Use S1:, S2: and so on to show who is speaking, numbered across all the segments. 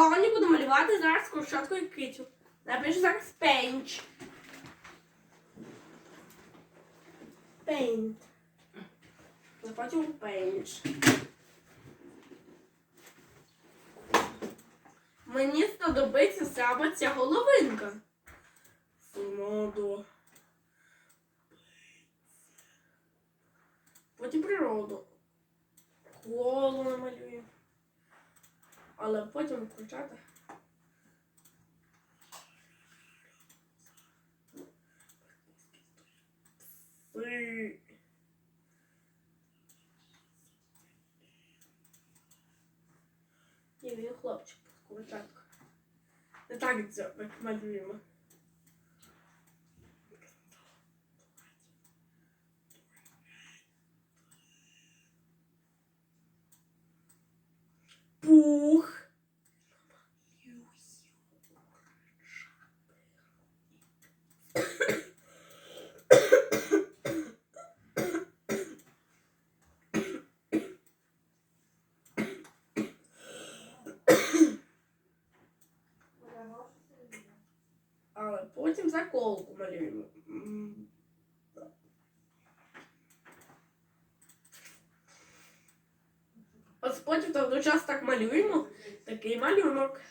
S1: Сьогодні буду малювати зараз курчаткою кицю. Напишу зараз paint. Paint. В paint. Мені знадобиться саме ця головинка. Сумоду. Потім природу. Коло намалюю. Але потім включати. Ні, він хлопчик, курчатка. Не так це як малюємо. потім заколку малюємо. М. Ось потім там до час так малюємо. Такий малюнок.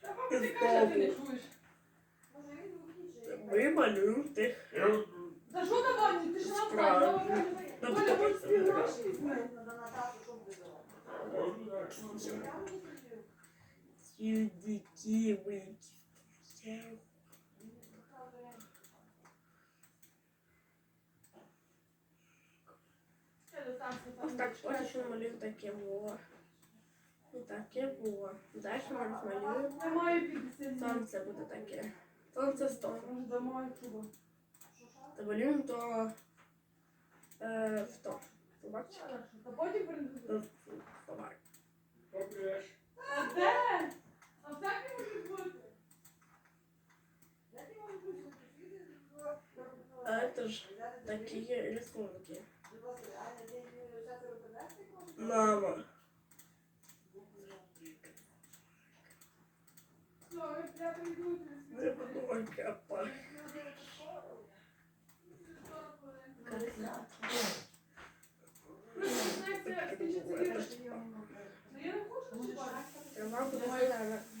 S2: Та мама, ти каже, ти не чуєш.
S1: Ми малюємо тих.
S2: Та що давай, ти ж нам
S1: Справді.
S2: сказала. Оля, ви всі гроші візьме.
S1: Чудики вийти. Ось так потім ще намалюю таке во. І таке во. Далі ми розмалюємо.
S2: Немає 50
S1: Сонце буде таке. Сонце сто.
S2: Може, домой чуба.
S1: Намалюємо то е, в то. Побачиш?
S2: Та потім принесу.
S1: Давай.
S2: А де? А так не може бути.
S1: А это ж такие рисунки.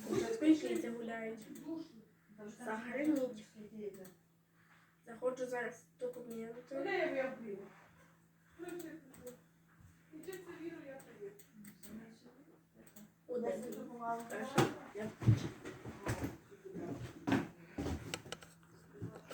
S1: Початку кіти гуляють. Сохраніть. Заходжу зараз документи. Yap.